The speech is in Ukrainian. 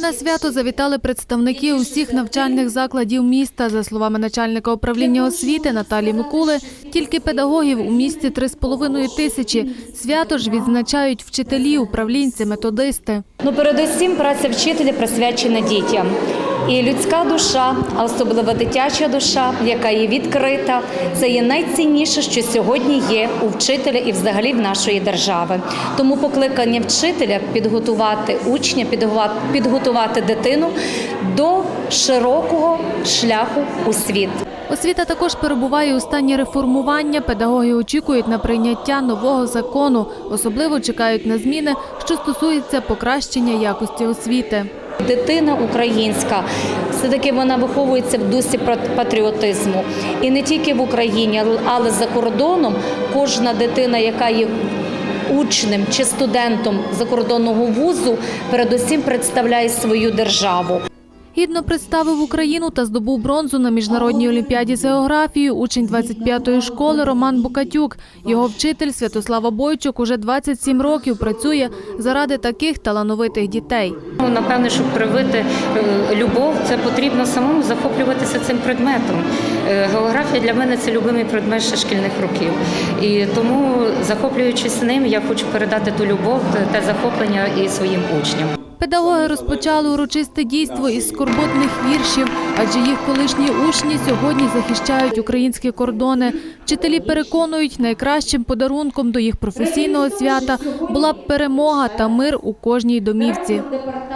На свято завітали представники усіх навчальних закладів міста. За словами начальника управління освіти Наталії Микули, тільки педагогів у місті 3,5 тисячі. Свято ж відзначають вчителі, управлінці, методисти. Ну, передусім, праця вчителя присвячена дітям. І людська душа, а особливо дитяча душа, яка є відкрита, це є найцінніше, що сьогодні є у вчителя і взагалі в нашої держави. Тому покликання вчителя підготувати учня, підготувати, дитину до широкого шляху у світ. Освіта також перебуває у стані реформування. Педагоги очікують на прийняття нового закону. Особливо чекають на зміни, що стосуються покращення якості освіти. Дитина українська все-таки вона виховується в дусі патріотизму. І не тільки в Україні, але за кордоном кожна дитина, яка є учнем чи студентом закордонного вузу, передусім представляє свою державу. Гідно представив Україну та здобув бронзу на міжнародній олімпіаді з географії учень 25-ї школи Роман Букатюк. Його вчитель Святослава Бойчук уже 27 років працює заради таких талановитих дітей. Ну, Напевне, щоб привити е, любов, це потрібно самому захоплюватися цим предметом. Е, Географія для мене це любимий предмет ще шкільних років. І тому, захоплюючись ним, я хочу передати ту любов те захоплення і своїм учням. Педагоги розпочали урочисте дійство із скорботних віршів, адже їх колишні учні сьогодні захищають українські кордони. Вчителі переконують, найкращим подарунком до їх професійного свята була б перемога та мир у кожній домівці.